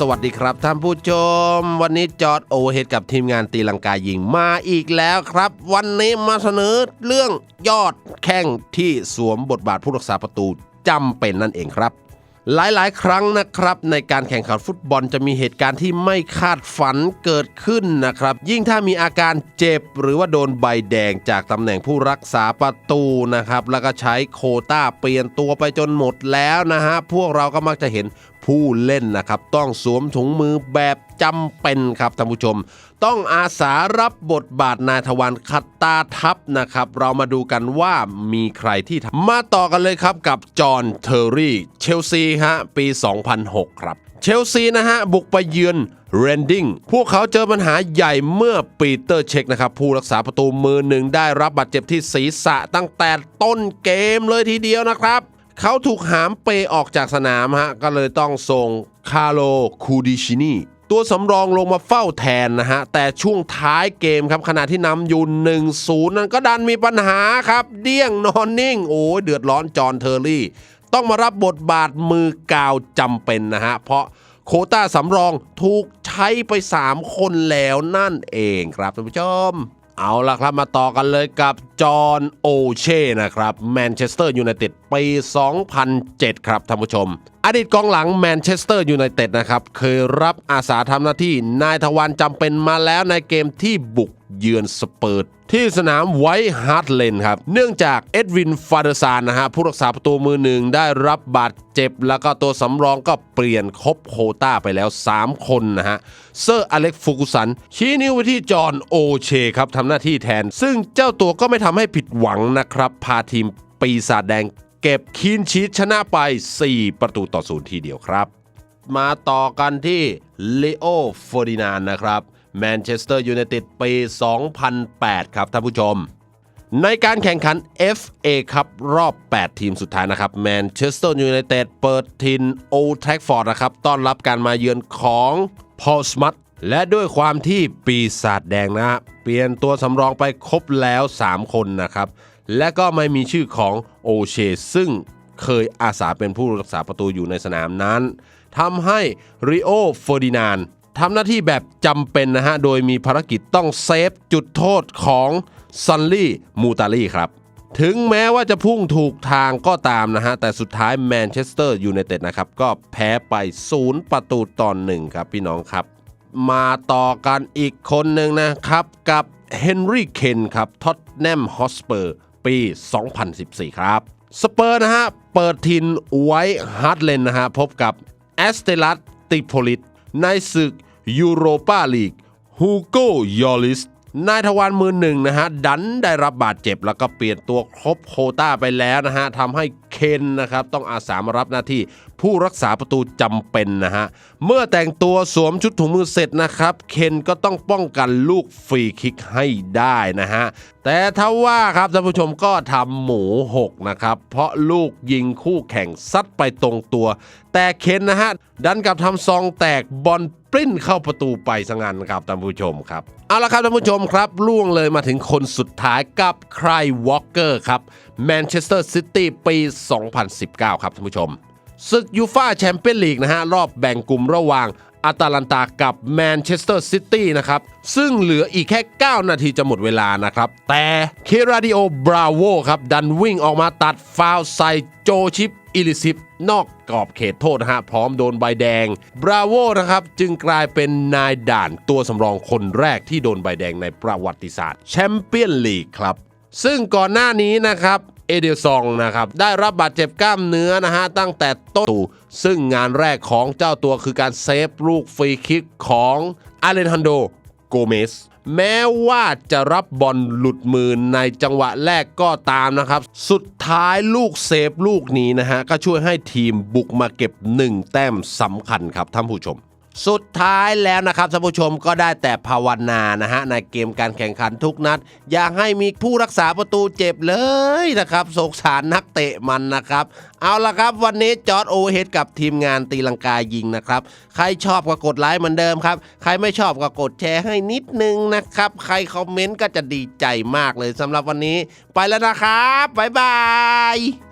สวัสดีครับท่านผู้ชม วันนี้จอร์ดโอเวอร์เฮดกับทีมงานตีลังกายิงมาอีกแล้วครับ วันนี้มาเสนอเรื่องยอดแข้งที่สวมบทบาทผู้รักษาประตูจำเป็นนั่นเองครับ หลายๆ ครั้งนะครับในการแข่งขันฟุตบอลจะมีเหตุการณ์ที่ไม่คาดฝันเกิดขึ้นนะครับ ยิ่งถ้ามีอาการเจ็บหรือว่าโดนใบแดงจากตำแหน่งผู้รักษาประตูนะครับ แล้วก็ใช้โคต้าเปลี่ยนตัวไปจนหมดแล้วนะฮะพวกเราก็มักจะเห็น ผู้เล่นนะครับ ต้องสวมถุงมือแบบจำเป็นครับท่านผู้ชม ต้องอาสารับบทบาทนายทวันคัตตาทัพนะครับ เรามาดูกันว่ามีใครที่มาต่อกันเลยครับกับจอห์นเทอร์รี่เชลซีฮะปี 2006 ครับเชลซีนะฮะ บุกไปเยือนเรนดิงพวกเขาเจอปัญหาใหญ่เมื่อปีเตอร์เช็คนะครับ ผู้รักษาประตูมือหนึ่งได้รับบาดเจ็บที่ศีรษะตั้งแต่ต้นเกมเลยทีเดียวนะครับ เขาถูกหามเปออกจากสนามฮะ ก็เลยต้องส่งคาโลคูดิชินีตัวสำรองลงมาเฝ้าแทนนะฮะ แต่ช่วงท้ายเกมครับขณะที่นำอยู่1-0นั้นก็ดันมีปัญหาครับ เดี้ยงนอนนิ่ง โอ้ยเดือดร้อนจอห์นเทอร์รี่ ต้องมารับบทบาทมือกาวจำเป็นนะฮะ เพราะโคต้าสำรองถูกใช้ไป 3 คนแล้วนั่นเองครับท่านผู้ชม เอาล่ะครับมาต่อกันเลยกับจอห์นโอเช่นะครับแมนเชสเตอร์ยูไนเต็ดปี 2007 ครับท่านผู้ชม อดีตกองหลังแมนเชสเตอร์ยูไนเต็ดนะครับ เคยรับอาสาทำหน้าที่นายทวารจำเป็นมาแล้วในเกมที่บุก เยือนสเปิร์ตที่สนามไวท์ฮาร์ดเลนครับ เนื่องจากเอ็ดวินฟาเดอร์ซานนะฮะผู้รักษาประตูมือหนึ่งได้รับบาดเจ็บ แล้วก็ตัวสำรองก็เปลี่ยนครบโคต้าไปแล้ว 3 คนนะฮะ เซอร์อเล็กฟูกุสัน ชี้นิ้วไปที่จอห์นโอเชครับทำหน้าที่แทน ซึ่งเจ้าตัวก็ไม่ทำให้ผิดหวังนะครับ พาทีมปีศาจแดงเก็บคีนชีตชนะไป 4 ประตูต่อศูนย์ทีเดียวครับ มาต่อกันที่เลโอฟอร์ดินานนะครับ แมนเชสเตอร์ยูไนเต็ดปี 2008 ครับท่านผู้ชม ในการแข่งขัน FA ครับรอบ 8 ทีมสุดท้ายนะครับแมนเชสเตอร์ยูไนเต็ดเปิดทินโอแทฟฟอร์ดนะครับต้อนรับการมาเยือนของพอลสมัตและด้วยความที่ปีศาจแดงนะฮะเปลี่ยนตัวสำรองไปครบแล้ว 3 คนนะครับ และก็ไม่มีชื่อของโอเชซึ่งเคยอาสาเป็นผู้รักษาประตูอยู่ในสนามนั้นทำให้ริโอเฟอร์ดินาน ทำหน้าที่แบบจำเป็นนะฮะ โดยมีภารกิจต้องเซฟจุดโทษของซันลี่มูตาลีครับ ถึงแม้ว่าจะพุ่งถูกทางก็ตามนะฮะ แต่สุดท้ายแมนเชสเตอร์ยูไนเต็ดนะครับ ก็แพ้ไป 0 ประตูต่อหนึ่งครับพี่น้องครับ มาต่อกันอีกคนหนึ่งนะครับ กับเฮนรี่เคนครับท็อตแนมฮอสเปอร์ปี 2014 ครับ สเปอร์นะฮะ เปิดทินไว้ฮาร์ดเลนนะฮะ พบกับแอสเตลัสติโพลิตในศึก ยูโรปาลีกฮูโกยอลิสนายทวารมือหนึ่งนะฮะ ดันได้รับบาดเจ็บแล้วก็เปลี่ยนตัวครบโคต้าไปแล้วนะฮะทำให้เคนนะครับ ต้องอาสามารับหน้าที่ผู้รักษาประตูจำเป็นนะฮะ เมื่อแต่งตัวสวมชุดถุงมือเสร็จนะครับ เคนก็ต้องป้องกันลูกฟรีคิกให้ได้นะฮะ แต่ถ้าว่าครับท่านผู้ชมก็ทำหมูหกนะครับ เพราะลูกยิงคู่แข่งซัดไปตรงตัว แต่เคนนะฮะ ดันกับทำซองแตกบอล ริ้นเข้าประตูไปสังั้นครับท่านผู้ชมครับเอาละครับท่านผู้ชมครับล่วงเลยมาถึงคนสุดท้ายกับใครวอลเกอร์ครับแมนเชสเตอร์ซิตี้ปี 2019 ครับท่านผู้ชม ศึกยูฟาแชมเปี้ยนลีกนะฮะ รอบแบ่งกลุ่มระหว่างอาตาลันตากับแมนเชสเตอร์ซิตี้นะครับ ซึ่งเหลืออีกแค่ 9 นาทีจะหมดเวลานะครับ แต่เคราดิโอบราโวครับ ดันวิ่งออกมาตัดฟาวใส่โจชิปอิลิซิปนอกกรอบเขตโทษนะฮะ พร้อมโดนใบแดง บราโวนะครับ จึงกลายเป็นนายด่านตัวสำรองคนแรกที่โดนใบแดงในประวัติศาสตร์แชมเปี้ยนลีกครับ ซึ่งก่อนหน้านี้นะครับ เอเดลซองนะครับได้รับบาดเจ็บกล้ามเนื้อนะฮะตั้งแต่ต้นตูซึ่งงานแรกของเจ้าตัวคือการเซฟลูกฟรีคิกของอาเลนฮันโดโกเมสแม้ว่าจะรับบอลหลุดมือในจังหวะแรกก็ตามนะครับ สุดท้ายลูกเซฟลูกนี้นะฮะ ก็ช่วยให้ทีมบุกมาเก็บ 1 แต้มสำคัญครับท่านผู้ชม สุดท้ายแล้วนะครับท่านผู้ชมก็ได้แต่ภาวนานะฮะในเกมการแข่งขันทุกนัด อย่าให้มีผู้รักษาประตูเจ็บเลยนะครับสงสารนักเตะมันนะครับ เอาละครับวันนี้จอร์ดโอเวอร์เฮดกับทีมงานตีลังกายิงนะครับ ใครชอบก็กดไลค์เหมือนเดิมครับ ใครไม่ชอบก็กดแชร์ให้นิดนึงนะครับ ใครคอมเมนต์ก็จะดีใจมากเลยสำหรับวันนี้ ไปแล้วนะครับบ๊ายบาย